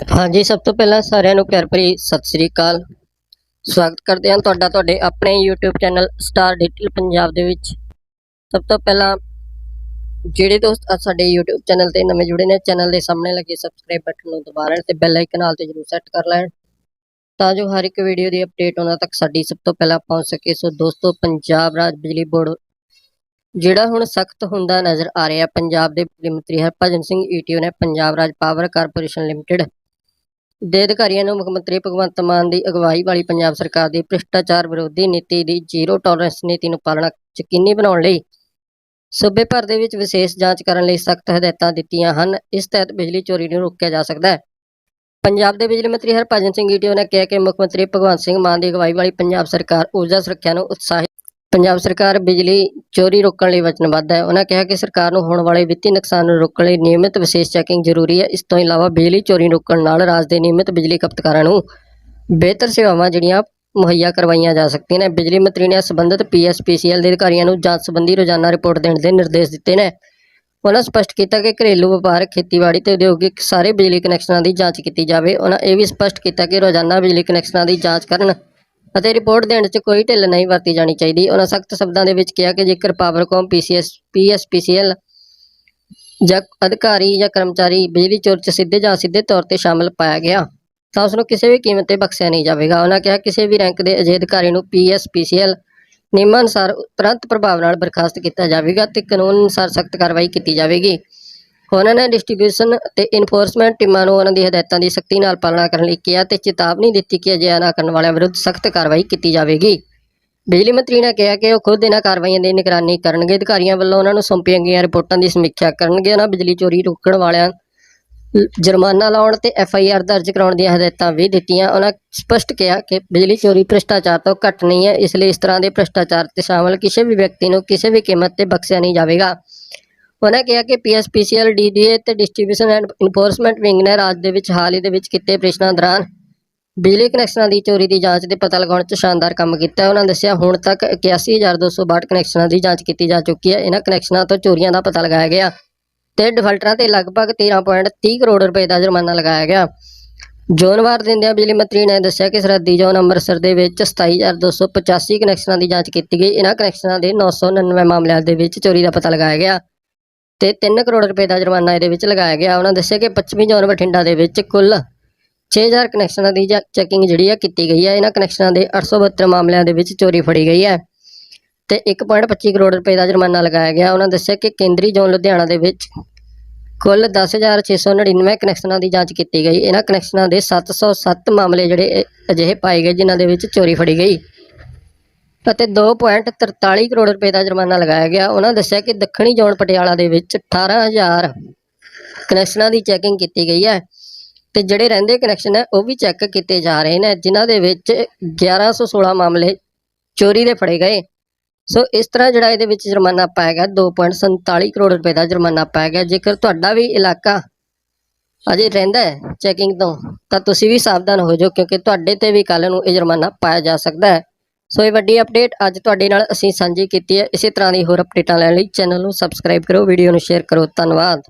ਹਾਂਜੀ, ਸਭ ਤੋਂ ਪਹਿਲਾਂ ਸਾਰਿਆਂ ਨੂੰ ਪਿਆਰ ਭਰੀ ਸਤਿ ਸ੍ਰੀ ਅਕਾਲ। ਸਵਾਗਤ ਕਰਦੇ ਹਾਂ ਤੁਹਾਡਾ, ਤੁਹਾਡੇ ਆਪਣੇ YouTube channel star detail Punjab ਦੇ ਵਿੱਚ। ਸਭ ਤੋਂ ਪਹਿਲਾਂ ਜਿਹੜੇ ਦੋਸਤ ਸਾਡੇ YouTube ਚੈਨਲ ਤੇ ਨਵੇਂ ਜੁੜੇ ਨੇ, ਚੈਨਲ ਦੇ ਸਾਹਮਣੇ ਲੱਗੇ ਸਬਸਕ੍ਰਾਈਬ ਬਟਨ ਨੂੰ ਦਬਾ ਲੈਣ ਤੇ ਬੈਲ ਆਈਕਨ ਨਾਲ ਤੇ ਜਰੂਰ ਸੈੱਟ ਕਰ ਲੈਣ, ਤਾਂ ਜੋ ਹਰ ਇੱਕ ਵੀਡੀਓ ਦੀ ਅਪਡੇਟ ਉਹਨਾਂ ਤੱਕ ਸਾਡੀ ਸਭ ਤੋਂ ਪਹਿਲਾਂ ਪਹੁੰਚ ਸਕੇ। ਸੋ ਦੋਸਤੋ, ਪੰਜਾਬ ਰਾਜ ਬਿਜਲੀ ਬੋਰਡ ਜਿਹੜਾ ਹੁਣ ਸਖਤ ਹੁੰਦਾ ਨਜ਼ਰ ਆ ਰਿਹਾ, ਪੰਜਾਬ ਦੇ ਬਿਜਲੀ ਮੰਤਰੀ ਹਰਭਜਨ ਸਿੰਘ ਈਟੀਓ ਨੇ ਪੰਜਾਬ ਰਾਜ ਪਾਵਰ ਕਾਰਪੋਰੇਸ਼ਨ ਲਿਮਟਿਡ ਦੇ ਅਧਿਕਾਰੀਆਂ ਨੂੰ ਮੁੱਖ ਮੰਤਰੀ ਭਗਵੰਤ ਮਾਨ ਦੀ ਅਗਵਾਈ ਵਾਲੀ ਪੰਜਾਬ ਸਰਕਾਰ ਦੀ ਭ੍ਰਿਸ਼ਟਾਚਾਰ ਵਿਰੋਧੀ ਨੀਤੀ ਦੀ ਜ਼ੀਰੋ ਟੋਲਰੈਂਸ ਨੀਤੀ ਨੂੰ ਪਾਲਣਾ ਯਕੀਨੀ ਬਣਾਉਣ ਲਈ ਸੂਬੇ ਭਰ ਦੇ ਵਿੱਚ ਵਿਸ਼ੇਸ਼ ਜਾਂਚ ਕਰਨ ਲਈ ਸਖਤ ਹਦਾਇਤਾਂ ਦਿੱਤੀਆਂ ਹਨ। ਇਸ ਤਹਿਤ ਬਿਜਲੀ ਚੋਰੀ ਨੂੰ ਰੋਕਿਆ ਜਾ ਸਕਦਾ ਹੈ। ਪੰਜਾਬ ਦੇ ਬਿਜਲੀ ਮੰਤਰੀ ਹਰਭਜਨ ਸਿੰਘ ਈਟੀਓ ਨੇ ਕਿਹਾ ਕਿ ਮੁੱਖ ਮੰਤਰੀ ਭਗਵੰਤ ਸਿੰਘ ਮਾਨ ਦੀ ਅਗਵਾਈ ਵਾਲੀ ਪੰਜਾਬ ਸਰਕਾਰ ਊਰਜਾ ਸੁਰੱਖਿਆ ਨੂੰ ਉਤਸ਼ਾਹਿਤ ਪੰਜਾਬ ਸਰਕਾਰ ਬਿਜਲੀ ਚੋਰੀ ਰੋਕਣ ਲਈ ਵਚਨਬੱਧ ਹੈ। ਉਹਨਾਂ ਕਿਹਾ ਕਿ ਸਰਕਾਰ ਨੂੰ ਹੋਣ ਵਾਲੇ ਵਿੱਤੀ ਨੁਕਸਾਨ ਨੂੰ ਰੋਕਣ ਲਈ ਨਿਯਮਿਤ ਵਿਸ਼ੇਸ਼ ਚੈਕਿੰਗ ਜ਼ਰੂਰੀ ਹੈ। ਇਸ ਤੋਂ ਇਲਾਵਾ ਬਿਜਲੀ ਚੋਰੀ ਰੋਕਣ ਨਾਲ ਰਾਜ ਦੇ ਨਿਯਮਿਤ ਬਿਜਲੀ ਖਪਤਕਾਰਾਂ ਨੂੰ ਬਿਹਤਰ ਸੇਵਾਵਾਂ ਜਿਹੜੀਆਂ ਮੁਹੱਈਆ ਕਰਵਾਈਆਂ ਜਾ ਸਕਦੀਆਂ ਨੇ। ਬਿਜਲੀ ਮੰਤਰੀ ਨੇ ਸੰਬੰਧਿਤ ਪੀਐਸਪੀਸੀਐਲ ਦੇ ਅਧਿਕਾਰੀਆਂ ਨੂੰ ਜਾਂਚ ਸੰਬੰਧੀ ਰੋਜ਼ਾਨਾ ਰਿਪੋਰਟ ਦੇਣ ਦੇ ਨਿਰਦੇਸ਼ ਦਿੱਤੇ ਨੇ। ਉਹਨਾਂ ਸਪਸ਼ਟ ਕੀਤਾ ਕਿ ਘਰੇਲੂ ਵਪਾਰ ਖੇਤੀਬਾੜੀ ਤੇ ਉਦਯੋਗਿਕ ਸਾਰੇ ਬਿਜਲੀ ਕਨੈਕਸ਼ਨਾਂ ਦੀ ਜਾਂਚ ਕੀਤੀ ਜਾਵੇ। ਉਹਨਾਂ ਇਹ ਵੀ ਸਪਸ਼ਟ ਕੀਤਾ ਕਿ ਰੋਜ਼ਾਨਾ ਬਿਜਲੀ ਕਨੈਕਸ਼ਨਾਂ ਦੀ ਜਾਂਚ ਕਰਨ ਅਤੇ ਰਿਪੋਰਟ ਦੇਣ 'ਚ ਕੋਈ ਢਿੱਲ ਨਹੀਂ ਵਰਤੀ ਜਾਣੀ ਚਾਹੀਦੀ। ਉਹਨਾਂ ਸਖਤ ਸ਼ਬਦਾਂ ਦੇ ਵਿੱਚ ਕਿਹਾ ਕਿ ਜੇਕਰ ਪਾਵਰਕਾਮ ਪੀਸੀਐਸ, ਪੀਐਸਪੀਸੀਐਲ ਜਾਂ ਅਧਿਕਾਰੀ ਜਾਂ ਕਰਮਚਾਰੀ ਬਿਜਲੀ ਚੋਰ 'ਚ ਸਿੱਧੇ ਜਾਂ ਸਿੱਧੇ ਤੌਰ ਤੇ ਸ਼ਾਮਲ ਪਾਇਆ ਗਿਆ, ਤਾਂ ਉਸ ਨੂੰ ਕਿਸੇ ਵੀ ਕੀਮਤ ਤੇ ਬਖਸ਼ਿਆ ਨਹੀਂ ਜਾਵੇਗਾ। ਉਹਨਾਂ ਕਿਹਾ, ਕਿਸੇ ਵੀ ਰੈਂਕ ਦੇ ਅਜਿਹੇ ਅਧਿਕਾਰੀ ਨੂੰ ਪੀਐਸਪੀਸੀਐਲ ਨਿਯਮਾਂ ਅਨੁਸਾਰ ਤੁਰੰਤ ਪ੍ਰਭਾਵ ਨਾਲ ਬਰਖਾਸਤ ਕੀਤਾ ਜਾਵੇਗਾ ਤੇ ਕਾਨੂੰਨ ਅਨੁਸਾਰ ਸਖਤ ਕਾਰਵਾਈ ਕੀਤੀ ਜਾਵੇਗੀ। ਉਹਨਾਂ ਨੇ ਡਿਸਟ੍ਰੀਬਿਊਸ਼ਨ ਤੇ ਇਨਫੋਰਸਮੈਂਟ ਟੀਮਾਂ ਨੂੰ ਉਹਨਾਂ ਦੀ ਹਦਾਇਤਾਂ ਦੀ ਸਖਤੀ ਨਾਲ ਪਾਲਣਾ ਕਰਨ ਲਈ ਕਿਹਾ ਤੇ ਚੇਤਾਵਨੀ ਦਿੱਤੀ ਕਿ ਅਜਿਹਾ ਨਾ ਕਰਨ ਵਾਲਿਆਂ ਵਿਰੁੱਧ ਸਖਤ ਕਾਰਵਾਈ ਕੀਤੀ ਜਾਵੇਗੀ। ਬਿਜਲੀ ਮੰਤਰੀ ਨੇ ਕਿਹਾ ਕਿ ਉਹ ਖੁਦ ਇਹਨਾਂ ਕਾਰਵਾਈਆਂ ਦੀ ਨਿਗਰਾਨੀ ਕਰਨਗੇ, ਅਧਿਕਾਰੀਆਂ ਵੱਲੋਂ ਉਹਨਾਂ ਨੂੰ ਸੌਂਪੀਆਂ ਗਈਆਂ ਰਿਪੋਰਟਾਂ ਦੀ ਸਮੀਖਿਆ ਕਰਨਗੇ, ਉਹਨਾਂ ਬਿਜਲੀ ਚੋਰੀ ਰੋਕਣ ਵਾਲਿਆਂ ਜੁਰਮਾਨਾ ਲਾਉਣ ਤੇ ਐਫ ਆਈ ਆਰ ਦਰਜ ਕਰਾਉਣ ਦੀਆਂ ਹਦਾਇਤਾਂ ਵੀ ਦਿੱਤੀਆਂ। ਉਹਨਾਂ ਸਪਸ਼ਟ ਕਿਹਾ ਕਿ ਬਿਜਲੀ ਚੋਰੀ ਭ੍ਰਿਸ਼ਟਾਚਾਰ ਤੋਂ ਘੱਟ ਨਹੀਂ ਹੈ, ਇਸ ਲਈ ਇਸ ਤਰ੍ਹਾਂ ਦੇ ਭ੍ਰਿਸ਼ਟਾਚਾਰ ਤੇ ਸ਼ਾਮਲ ਕਿਸੇ ਵੀ ਵਿਅਕਤੀ ਨੂੰ ਕਿਸੇ ਵੀ ਕੀਮਤ ਤੇ ਬਖਸ਼ਿਆ ਨਹੀਂ ਜਾਵੇਗਾ। ਉਹਨਾਂ ਕਿਹਾ ਕਿ ਪੀਐਸਪੀਸੀਐਲ ਡੀਡੀਏ ਤੇ ਡਿਸਟ੍ਰੀਬਿਊਸ਼ਨ ਐਂਡ ਇਨਫੋਰਸਮੈਂਟ ਵਿੰਗ ਨੇ ਰਾਜ ਦੇ ਵਿੱਚ ਹਾਲ ਹੀ ਦੇ ਵਿੱਚ ਕੀਤੇ ਪ੍ਰੇਸ਼ਨਾਂ ਦੌਰਾਨ ਬਿਜਲੀ ਕਨੈਕਸ਼ਨਾਂ ਦੀ ਚੋਰੀ ਦੀ ਜਾਂਚ ਦੇ ਪਤਾ ਲਗਾਉਣ 'ਚ ਸ਼ਾਨਦਾਰ ਕੰਮ ਕੀਤਾ। ਉਹਨਾਂ ਦੱਸਿਆ, ਹੁਣ ਤੱਕ 81262 ਕਨੈਕਸ਼ਨਾਂ ਦੀ ਜਾਂਚ ਕੀਤੀ ਜਾ ਚੁੱਕੀ ਹੈ। ਇਹਨਾਂ ਕਨੈਕਸ਼ਨਾਂ ਤੋਂ ਚੋਰੀਆਂ ਦਾ ਪਤਾ ਲਗਾਇਆ ਗਿਆ ਤੇ ਡਿਫਾਲਟਰਾਂ ਤੇ ਲਗਭਗ 13.30 ਕਰੋੜ ਰੁਪਏ ਦਾ ਜੁਰਮਾਨਾ ਲਗਾਇਆ ਗਿਆ। ਜ਼ੋਨਵਾਰ ਦਿੰਦਿਆਂ ਬਿਜਲੀ ਮੰਤਰੀ ਨੇ ਦੱਸਿਆ ਕਿ ਸਰਹੱਦੀ ਜ਼ੋਨ ਅੰਮ੍ਰਿਤਸਰ ਦੇ ਵਿੱਚ 27285 ਕਨੈਕਸ਼ਨਾਂ ਦੀ ਜਾਂਚ ਕੀਤੀ ਗਈ। ਇਹਨਾਂ ਕਨੈਕਸ਼ਨਾਂ ਦੇ 999 ਮਾਮਲਿਆਂ ਦੇ ਵਿੱਚ ਚੋਰੀ ਦਾ ਪਤਾ ਲਗਾਇਆ ਗਿਆ। ਤੇ 3 ਕਰੋੜ ਰੁਪਏ ਦਾ ਜੁਰਮਾਨਾ ਇਹਦੇ ਵਿੱਚ ਲਗਾਇਆ ਗਿਆ। ਉਹਨਾਂ ਦੱਸਿਆ ਕਿ ਪੱਛਮੀ ਜ਼ੋਨ ਬਠਿੰਡਾ ਦੇ ਵਿੱਚ ਕੁੱਲ 6000 ਕਨੈਕਸ਼ਨਾਂ ਦੀ ਚੈਕਿੰਗ ਜਿਹੜੀ ਆ ਕੀਤੀ ਗਈ ਹੈ ਇਹਨਾਂ ਕਨੈਕਸ਼ਨਾਂ ਦੇ 872 ਮਾਮਲਿਆਂ ਦੇ ਵਿੱਚ ਚੋਰੀ ਫੜੀ ਗਈ ਹੈ ਤੇ 1.25 ਕਰੋੜ ਰੁਪਏ ਦਾ ਜੁਰਮਾਨਾ ਲਗਾਇਆ ਗਿਆ। ਉਹਨਾਂ ਦੱਸਿਆ ਕਿ ਕੇਂਦਰੀ ਜ਼ੋਨ ਲੁਧਿਆਣਾ ਦੇ ਵਿੱਚ ਕੁੱਲ 10699 ਕਨੈਕਸ਼ਨਾਂ ਦੀ ਜਾਂਚ ਕੀਤੀ ਗਈ। ਇਹਨਾਂ ਕਨੈਕਸ਼ਨਾਂ ਦੇ 707 ਮਾਮਲੇ ਜਿਹੜੇ ਅਜਿਹੇ ਪਾਏ ਗਏ ਜਿਨ੍ਹਾਂ ਦੇ ਵਿੱਚ ਚੋਰੀ ਫੜੀ ਗਈ। ਅਤੇ 2.43 ਕਰੋੜ ਰੁਪਏ ਦਾ ਜੁਰਮਾਨਾ ਲਗਾਇਆ ਗਿਆ। ਉਹਨਾਂ ਦੱਸਿਆ ਕਿ ਦੱਖਣੀ ਜ਼ੋਨ ਪਟਿਆਲਾ ਦੇ ਵਿੱਚ 18000 ਕਨੈਕਸ਼ਨਾਂ ਦੀ ਚੈਕਿੰਗ ਕੀਤੀ ਗਈ ਹੈ ਤੇ ਜਿਹੜੇ ਰਹਿੰਦੇ ਕਨੈਕਸ਼ਨ ਹੈ, ਉਹ ਵੀ ਚੈੱਕ ਕੀਤੇ ਜਾ ਰਹੇ ਨੇ, ਜਿਨ੍ਹਾਂ ਦੇ ਵਿੱਚ 1116 ਮਾਮਲੇ ਚੋਰੀ ਦੇ ਫੜੇ ਗਏ। ਸੋ ਇਸ ਤਰ੍ਹਾਂ ਜਿਹੜਾ ਇਹਦੇ ਵਿੱਚ ਜੁਰਮਾਨਾ ਪਾਇਆ ਗਿਆ 2.47 ਕਰੋੜ ਰੁਪਏ ਦਾ ਜੁਰਮਾਨਾ ਪਾਇਆ ਗਿਆ। ਜੇਕਰ ਤੁਹਾਡਾ ਵੀ ਇਲਾਕਾ ਅਜੇ ਰਹਿੰਦਾ ਹੈ ਚੈਕਿੰਗ ਤੋਂ, ਤਾਂ ਤੁਸੀਂ ਵੀ ਸਾਵਧਾਨ ਹੋ ਜਾਓ, ਕਿਉਂਕਿ ਤੁਹਾਡੇ ਤੇ ਵੀ ਕੱਲ ਨੂੰ ਇਹ ਜੁਰਮਾਨਾ ਪਾਇਆ ਜਾ ਸਕਦਾ ਹੈ। ਸੋ ਇਹ ਵੱਡੀ ਅਪਡੇਟ ਅੱਜ ਤੁਹਾਡੇ ਨਾਲ ਅਸੀਂ ਸਾਂਝੀ ਕੀਤੀ ਹੈ। ਇਸੇ ਤਰ੍ਹਾਂ ਦੀ ਹੋਰ ਅਪਡੇਟਾਂ ਲੈਣ ਲਈ ਚੈਨਲ ਨੂੰ ਸਬਸਕ੍ਰਾਈਬ ਕਰੋ, ਵੀਡੀਓ ਨੂੰ ਸ਼ੇਅਰ ਕਰੋ। ਧੰਨਵਾਦ।